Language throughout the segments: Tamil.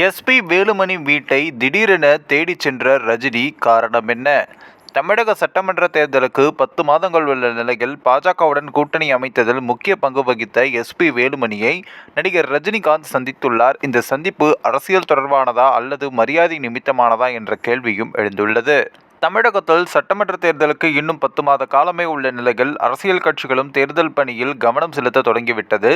எஸ்பி வேலுமணி வீட்டை திடீரென தேடிச் சென்ற ரஜினி காரணம் என்ன? தமிழக சட்டமன்ற தேர்தலுக்கு பத்து மாதங்கள் உள்ள நிலையில் பாஜகவுடன் கூட்டணி அமைத்ததில் முக்கிய பங்கு வகித்த எஸ்பி வேலுமணியை நடிகர் ரஜினிகாந்த் சந்தித்துள்ளார். இந்த சந்திப்பு அரசியல் தொடர்பானதா அல்லது மரியாதை நிமித்தமானதா என்ற கேள்வியும் எழுந்துள்ளது. தமிழகத்தில் சட்டமன்ற தேர்தலுக்கு இன்னும் பத்து மாத காலமே உள்ள நிலையில் அரசியல் கட்சிகளும் தேர்தல் பணியில் கவனம் செலுத்த தொடங்கிவிட்டது.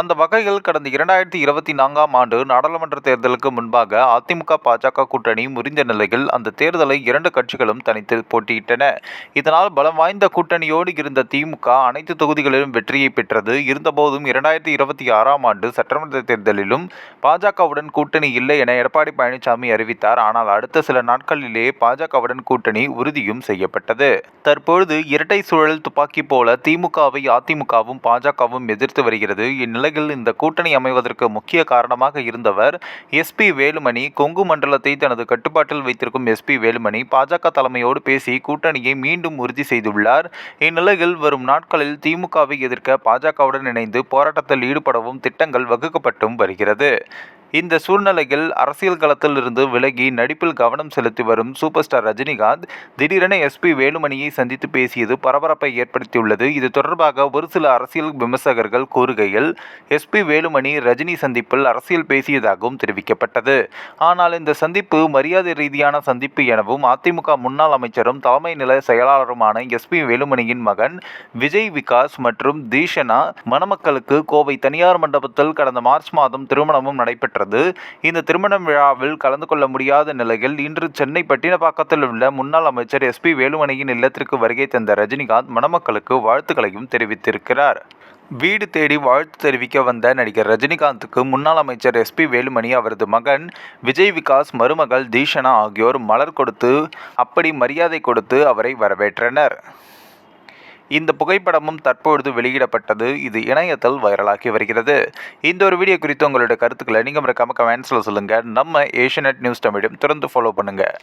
அந்த வகையில் கடந்த இரண்டாயிரத்தி இருபத்தி நான்காம் ஆண்டு நாடாளுமன்ற தேர்தலுக்கு முன்பாக அதிமுக பாஜக கூட்டணி முறிந்த நிலையில் அந்த தேர்தலை இரண்டு கட்சிகளும் தனித்து போட்டியிட்டன. இதனால் பலம் வாய்ந்த கூட்டணியோடு இருந்த திமுக அனைத்து தொகுதிகளிலும் வெற்றியை பெற்றது. இருந்தபோதும் இரண்டாயிரத்தி இருபத்தி ஆறாம் ஆண்டு சட்டமன்ற தேர்தலிலும் பாஜகவுடன் கூட்டணி இல்லை என எடப்பாடி பழனிசாமி அறிவித்தார். ஆனால் அடுத்த சில நாட்களிலேயே பாஜகவுடன் கூட்டணி கூட்டணி உறுதியும் செய்யப்பட்டது. தற்பொழுது இரட்டை சுழல் துப்பாக்கி போல திமுகவை அதிமுகவும் பாஜகவும் எதிர்த்து வருகிறது. இந்நிலையில் இந்த கூட்டணி அமைவதற்கு முக்கிய காரணமாக இருந்தவர் எஸ்பி வேலுமணி. கொங்கு மண்டலத்தை தனது கட்டுப்பாட்டில் வைத்திருக்கும் எஸ்பி வேலுமணி பாஜக தலைமையோடு பேசி கூட்டணியை மீண்டும் உறுதி செய்துள்ளார். இந்நிலையில் வரும் நாட்களில் திமுகவை எதிர்க்க பாஜகவுடன் இணைந்து போராட்டத்தில் ஈடுபடவும் திட்டங்கள் வகுக்கப்பட்டும் வருகிறது. இந்த சூழ்நிலையில் அரசியல் களத்தில் இருந்து விலகி நடிப்பில் கவனம் செலுத்தி வரும் சூப்பர் ஸ்டார் ரஜினிகாந்த் திடீரென எஸ்பி வேலுமணியை சந்தித்து பேசியது பரபரப்பை ஏற்படுத்தியுள்ளது. இது தொடர்பாக ஒரு சில அரசியல் விமர்சகர்கள் கூறுகையில் எஸ்பி வேலுமணி ரஜினி சந்திப்பில் அரசியல் பேசியதாகவும் தெரிவிக்கப்பட்டது. ஆனால் இந்த சந்திப்பு மரியாதை ரீதியான சந்திப்பு எனவும் அதிமுக முன்னாள் அமைச்சரும் தலைமை நில செயலாளருமான எஸ்பி வேலுமணியின் மகன் விஜய் விகாஸ் மற்றும் தீஷனா மணமக்களுக்கு கோவை தனியார் மண்டபத்தில் கடந்த மார்ச் மாதம் திருமணமும் நடைபெற்றது இந்த திருமண விழாவில் கலந்து கொள்ள முடியாத நிலையில் இன்று சென்னை பட்டினப்பாக்கத்தில் உள்ள முன்னாள் அமைச்சர் எஸ்பி வேலுமணியின் இல்லத்திற்கு வருகை தந்த ரஜினிகாந்த் மணமக்களுக்கு வாழ்த்துக்களையும் தெரிவித்திருக்கிறார். வீடு தேடி வாழ்த்து தெரிவிக்க வந்த நடிகர் ரஜினிகாந்துக்கு முன்னாள் அமைச்சர் எஸ்பி வேலுமணி அவரது மகன் விஜய் விகாஸ் மருமகள் தீஷனா ஆகியோர் மலர் கொடுத்து அப்படி மரியாதை கொடுத்து அவரை வரவேற்றனர். இந்த புகைப்படமும் தற்பொழுது வெளியிடப்பட்டது. இது இணையத்தில் வைரலாகி வருகிறது. இந்த ஒரு வீடியோ குறித்து உங்களுடைய கருத்துக்களை நீங்கள் மறக்காம கமெண்ட்ஸில் சொல்லுங்கள் நம்ம ஏஷியநெட் நியூஸ் தமிழும் தொடர்ந்து ஃபாலோ பண்ணுங்கள்